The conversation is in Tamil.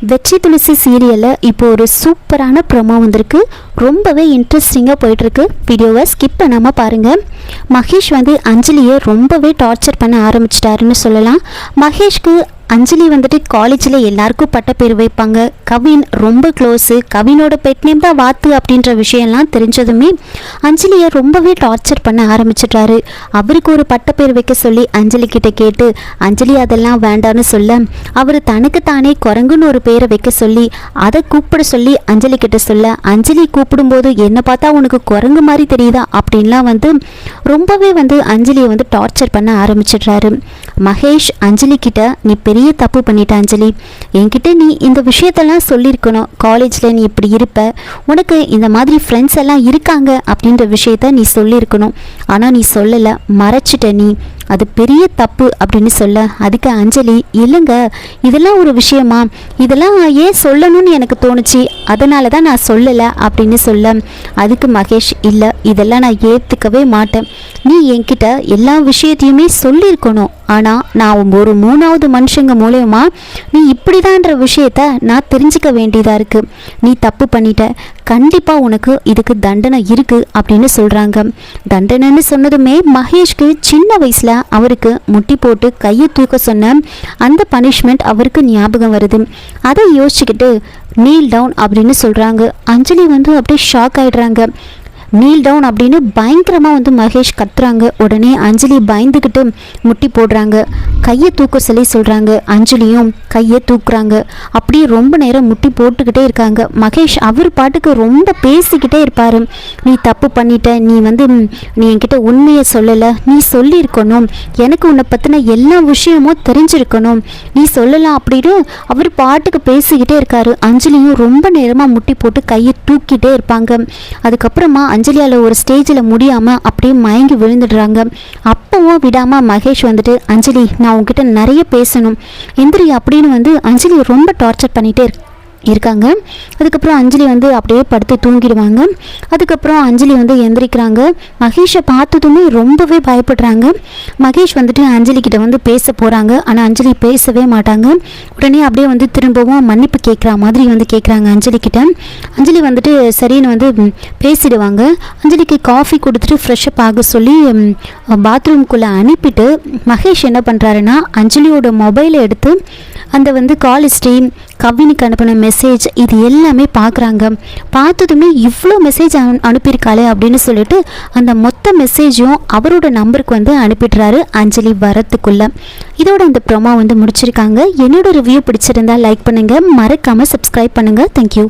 வெற்றி துளசி சீரியலில் இப்போ ஒரு சூப்பரான ப்ரொமோ வந்திருக்கு. ரொம்பவே இன்ட்ரெஸ்டிங்காக போயிட்டுருக்கு. வீடியோவை ஸ்கிப் பண்ணாமல் பாருங்கள் மகேஷ் வந்து அஞ்சலியை ரொம்பவே டார்ச்சர் பண்ண ஆரம்பிச்சிட்டாருன்னு சொல்லலாம். மகேஷ்க்கு அஞ்சலி வந்துட்டு காலேஜில் எல்லாருக்கும் பட்ட பேர் வைப்பாங்க. கவின் ரொம்ப க்ளோஸு கவினோட பெட் நேம் தான் வாத்து அப்படின்ற விஷயம்லாம் தெரிஞ்சதுமே அஞ்சலியை ரொம்பவே டார்ச்சர் பண்ண ஆரம்பிச்சிட்டாரு. அவருக்கு ஒரு பட்டப்பேர் வைக்க சொல்லி அஞ்சலி கிட்ட கேட்டு அஞ்சலி அதெல்லாம் வேண்டான்னு சொல்ல அவர் தனக்கு தானே குரங்குன்னு ஒரு பேரை வைக்க சொல்லி அதை கூப்பிட சொல்லி அஞ்சலி கிட்ட சொல்ல அஞ்சலி கூப்பிடும்போது என்னை பார்த்தா உனக்கு குரங்கு மாதிரி தெரியுதா அப்படின்லாம் வந்து ரொம்பவே வந்து அஞ்சலியை வந்து டார்ச்சர் பண்ண ஆரம்பிச்சிடுறாரு. மகேஷ் அஞ்சலி கிட்ட நீ பெரிய தப்பு பண்ணிட்ட அஞ்சலி. என்கிட்ட நீ இந்த விஷயத்தெல்லாம் சொல்லியிருக்கணும். காலேஜில் நீ இப்படி இருப்ப. உனக்கு இந்த மாதிரி ஃப்ரெண்ட்ஸ் எல்லாம் இருக்காங்க அப்படின்ற விஷயத்த நீ சொல்லியிருக்கணும். ஆனால் நீ சொல்லலை. மறைச்சிட்ட நீ. அது பெரிய தப்பு அப்படின்னு சொல்ல. அதுக்கு அஞ்சலி இல்லைங்க. இதெல்லாம் ஒரு விஷயமா? இதெல்லாம் ஏன் சொல்லணும்னு எனக்கு தோணுச்சு. அதனால தான் நான் சொல்லலை அப்படின்னு சொல்ல. அதுக்கு மகேஷ் இல்லை. இதெல்லாம் நான் ஏற்றுக்கவே மாட்டேன். நீ என்கிட்ட எல்லா விஷயத்தையுமே சொல்லியிருக்கணும். ஆனால் நான் ஒரு மூணாவது மனுஷங்க மூலயமா நீ இப்படிதான்ற விஷயத்த நான் தெரிஞ்சுக்க வேண்டியதாக இருக்குது நீ தப்பு பண்ணிட்ட. கண்டிப்பாக உனக்கு இதுக்கு தண்டனை இருக்குது அப்படின்னு சொல்கிறாங்க தண்டனைன்னு சொன்னதுமே மகேஷ்க்கு சின்ன வயசில் அவருக்கு முட்டி போட்டு கையை தூக்க சொன்ன அந்த பனிஷ்மெண்ட் அவருக்கு ஞாபகம் வருது. அதை யோசிச்சுக்கிட்டு நீல் டவுன் அப்படின்னு சொல்கிறாங்க அஞ்சலி வந்து அப்படியே ஷாக் ஆகிடுறாங்க நீல் டவுன் அப்படின்னு பயங்கரமாக வந்து மகேஷ் கத்துறாங்க. உடனே அஞ்சலி பயந்துக்கிட்டு முட்டி போடுறாங்க. கையை தூக்க சொல்லி சொல்கிறாங்க அஞ்சலியும் கையை தூக்குறாங்க. அப்படியே ரொம்ப நேரம் முட்டி போட்டுக்கிட்டே இருக்காங்க. மகேஷ் அவர் பாட்டுக்கு ரொம்ப பேசிக்கிட்டே இருப்பார். நீ தப்பு பண்ணிட்ட. நீ வந்து நீ என்கிட்ட உண்மையை சொல்லலை. நீ சொல்லியிருக்கணும். எனக்கு உன்னை பற்றின எல்லா விஷயமும் தெரிஞ்சிருக்கணும். நீ சொல்லலாம் அப்படின்னு அவர் பாட்டுக்கு பேசிக்கிட்டே இருக்காரு. அஞ்சலியும் ரொம்ப நேரமாக முட்டி போட்டு கையை தூக்கிட்டே இருப்பாங்க. அதுக்கப்புறமா அஞ்சலியால் ஒரு ஸ்டேஜில் முடியாமல் அப்படியே மயங்கி விழுந்துடுறாங்க. அப்பவும் விடாமல் மகேஷ் வந்துட்டு அஞ்சலி நான் உங்ககிட்ட நிறைய பேசணும். எந்திரி அப்படின்னு வந்து அஞ்சலி ரொம்ப டார்ச்சர் பண்ணிகிட்டே இருக்கு. இருக்காங்க. அதுக்கப்புறம் அஞ்சலி வந்து அப்படியே படுத்து தூங்கிடுவாங்க. அதுக்கப்புறம் அஞ்சலி வந்து எந்திரிக்கிறாங்க. மகேஷை பார்த்ததுமே ரொம்பவே பயப்படுறாங்க. மகேஷ் வந்துட்டு அஞ்சலி கிட்ட வந்து பேச போகிறாங்க ஆனால் அஞ்சலி பேசவே மாட்டாங்க. உடனே அப்படியே வந்து திரும்பவும் மன்னிப்பு கேட்குற மாதிரி வந்து கேட்குறாங்க அஞ்சலி கிட்ட. அஞ்சலி வந்துட்டு சரின்னு வந்து பேசிடுவாங்க. அஞ்சலிக்கு காஃபி கொடுத்துட்டு ஃப்ரெஷ்ஷப் ஆக சொல்லி பாத்ரூம்குள்ளே அனுப்பிட்டு மகேஷ் என்ன பண்ணுறாருன்னா அஞ்சலியோட மொபைலை எடுத்து அந்த வந்து கால் ஹிஸ்ட்ரி கவினுக்கு அனுப்பின மெசேஜ் இது எல்லாமே பார்க்குறாங்க. பார்த்ததுமே இவ்வளோ மெசேஜ் அனு அனுப்பியிருக்காளே அப்படின்னு சொல்லிட்டு அந்த மொத்த மெசேஜும் அவரோட நம்பருக்கு வந்து அனுப்பிடுறாரு அஞ்சலி வரத்துக்குள்ள. இதோட இந்த ப்ரோமோ வந்து முடிச்சிருக்காங்க. என்னோட ரிவ்யூ பிடிச்சிருந்தா லைக் பண்ணுங்கள் மறக்காமல் சப்ஸ்கிரைப் பண்ணுங்கள் தேங்க்யூ